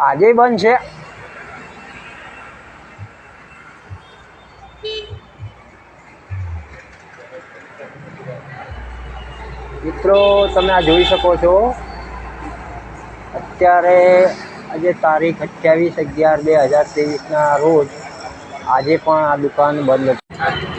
આજે બંધ છે. મિત્રો, તમે આ જોઈ શકો છો. અત્યારે આજે તારીખ અઠ્યાવીસ અગિયાર બે હજાર ત્રેવીસના રોજ આજે પણ આ દુકાન બંધ હતી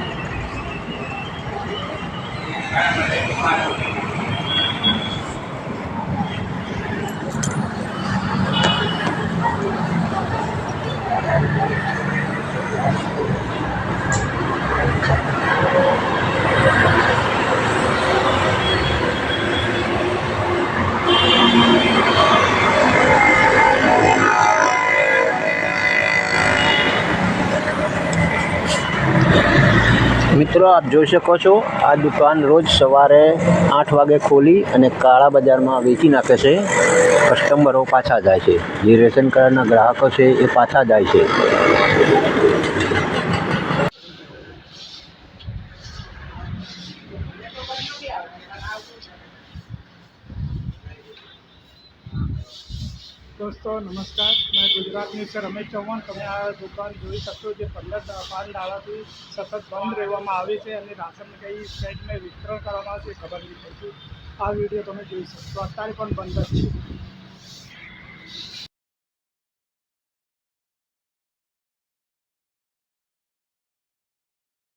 મિત્રો, આપ જોઈ શકો છો, આ દુકાન રોજ સવારે આઠ વાગે ખોલી અને કાળા બજારમાં વેચી નાખે છે. કસ્ટમરો પાછા જાય છે. જે રેશન કાર્ડના ગ્રાહકો છે, એ પાછા જાય છે. દોસ્તો, નમસ્કાર. મેં ગુજરાતની છે રમેશ ચૌહાણ. તમે આ દુકાન જોઈ શકશો જે પંદર બાર દાડાથી સતત બંધ રહેવામાં આવી છે અને રાશન કઈ સેટને વિતરણ કરવામાં આવશે છે ખબર નહીં પડતી. આ વીડિયો તમે જોઈ શકશો. અત્યારે પણ બંધ જ છે.